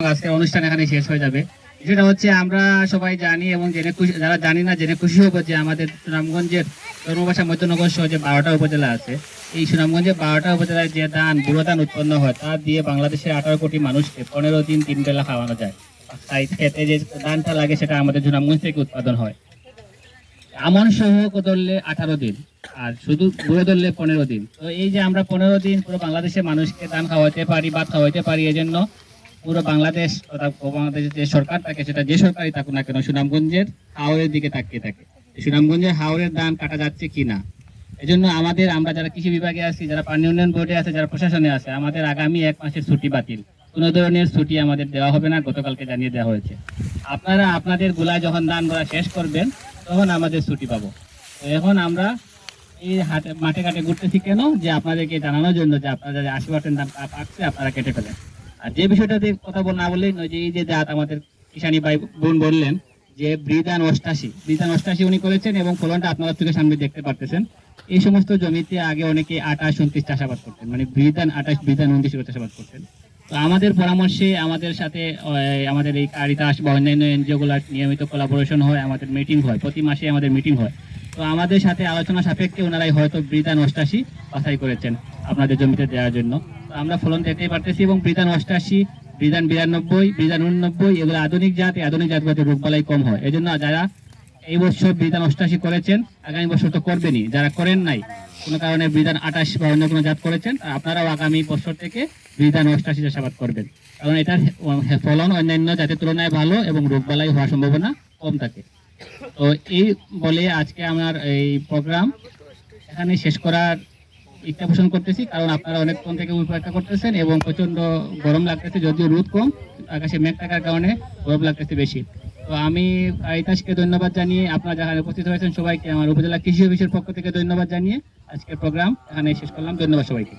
আজকের অনুষ্ঠান এখানে শেষ হয়ে যাবে। সেটা হচ্ছে আমরা সবাই জানি এবং জেনে খুশি যারা জানি না, জেনে খুশি হব যে আমাদের সুনামগঞ্জের ধর্মবাসা মধ্যনগর সহ যে বারোটা উপজেলা আছে, এই সুনামগঞ্জের বারোটা উপজেলায় যে ধান, বুড়ো ধান উৎপন্ন হয়, তা দিয়ে বাংলাদেশের আঠারো কোটি মানুষকে পনেরো দিন তিন বেলা খাওয়ানো যায়। তাই খেতে যে ধানটা লাগে, সেটা আমাদের সুনামগঞ্জ থেকে উৎপাদন হয়। আমন সহ ধরলে আঠারো দিন, আর শুধু গুঁড়ো ধরলে পনেরো দিন। তো এই যে আমরা পনেরো দিন পুরো বাংলাদেশের মানুষকে ধান খাওয়াতে পারি, ভাত খাওয়াতে পারি এই জন্য পুরো বাংলাদেশ তথা বাংলাদেশের যে সরকার থাকে, সেটা যে সরকারই থাকুক না কেন, সুনামগঞ্জের হাওড়ের দিকে তাকিয়ে থাকে। সুনামগঞ্জের হাওড়ের ধান কাটা যাচ্ছে কি না? এই জন্য আমাদের, আমরা যারা কৃষি বিভাগে আছি, যারা পানি উন্নয়ন বোর্ডে আছে, যারা প্রশাসনে আছে, আমাদের আগামী এক মাসের ছুটি বাতিল। কোনো ধরনের ছুটি আমাদের দেওয়া হবে না, গতকালকে জানিয়ে দেওয়া হয়েছে। আপনারা, আপনাদের গুলায় যখন দান ভরা শেষ করবেন, তখন আমাদের ছুটি পাবো। এখন আমরা এই হাটে, মাঠে ঘাটে ঘুরতেছি কেন? যে আপনাদেরকে জানানোর জন্য যে আপনারা আশি পার্সেন্ট ধান পা- পাকছে, আপনারা কেটে ফেলেন। আর যে বিষয়টা দিয়ে কথা বল না বললেই নয়, যে এই যে জাত আমাদের কিষানি ভাই বোন বললেন, যে ব্রিদান অষ্টাশি ব্রিদান অষ্টাশি উনি করেছেন এবং ফলনটা আপনারা চোখের সামনে দেখতে পারতেছেন। এই সমস্ত জমিতে আগে অনেকে আঠাশ উনত্রিশ চাষাবাদ করতেন মানে ব্রিদান আঠাশ ব্রিদান উনত্রিশ চাষাবাদ করতেন। আমাদের পরামর্শে আমাদের সাথে আমাদের এই কারিতাস বা অন্যান্য এনজিও গুলার নিয়মিত কোলাবোরেশন হয়, আমাদের মিটিং হয়, প্রতি মাসে আমাদের মিটিং হয়। তো আমাদের সাথে আলোচনা সাপেক্ষে ওনারাই হয়তো ব্রিদান অষ্টাশি বাছাই করেছেন আপনাদের জমিতে দেওয়ার জন্য। আমরা ফলন দেখতেই পারতেছি এবং ব্রিদান অষ্টাশি ব্রিদান বিরানব্বই ব্রিদান উননব্বই এগুলো আধুনিক জাত আধুনিক জাতগুলোতে রোগবালাই কম হয়। এই জন্য যারা এই বছর বিধান অষ্টাশি করেছেন, আগামী বছর তো করবেনই। যারা করেন নাই, কোনো কারণে বিধান আঠাশ বা অন্য কোনো জাত করেছেন আপনারাও আগামী বছর থেকে বিধান অষ্টাশি চাষাবাদ করবেন। কারণ এটার ফলন অন্যান্য জাতের তুলনায় ভালো এবং রোগবালাই হওয়ার সম্ভাবনা কম থাকে। তো এই বলে আজকে আমার এই প্রোগ্রাম এখানে শেষ করার ইচ্ছা পোষণ করতেছি, কারণ আপনারা অনেকক্ষণ থেকে উপেক্ষা করতেছেন এবং প্রচণ্ড গরম লাগতেছে, যদিও রোদ কম আকাশে মেঘ থাকার কারণে গরম লাগতেছে বেশি। তো আমি কারিতাসকে ধন্যবাদ জানিয়ে আপনারা যারা উপস্থিত হয়েছেন সবাইকে আমার উপজেলা কৃষি অফিসের পক্ষ থেকে ধন্যবাদ জানিয়ে আজকের প্রোগ্রাম এখানে শেষ করলাম। ধন্যবাদ সবাইকে।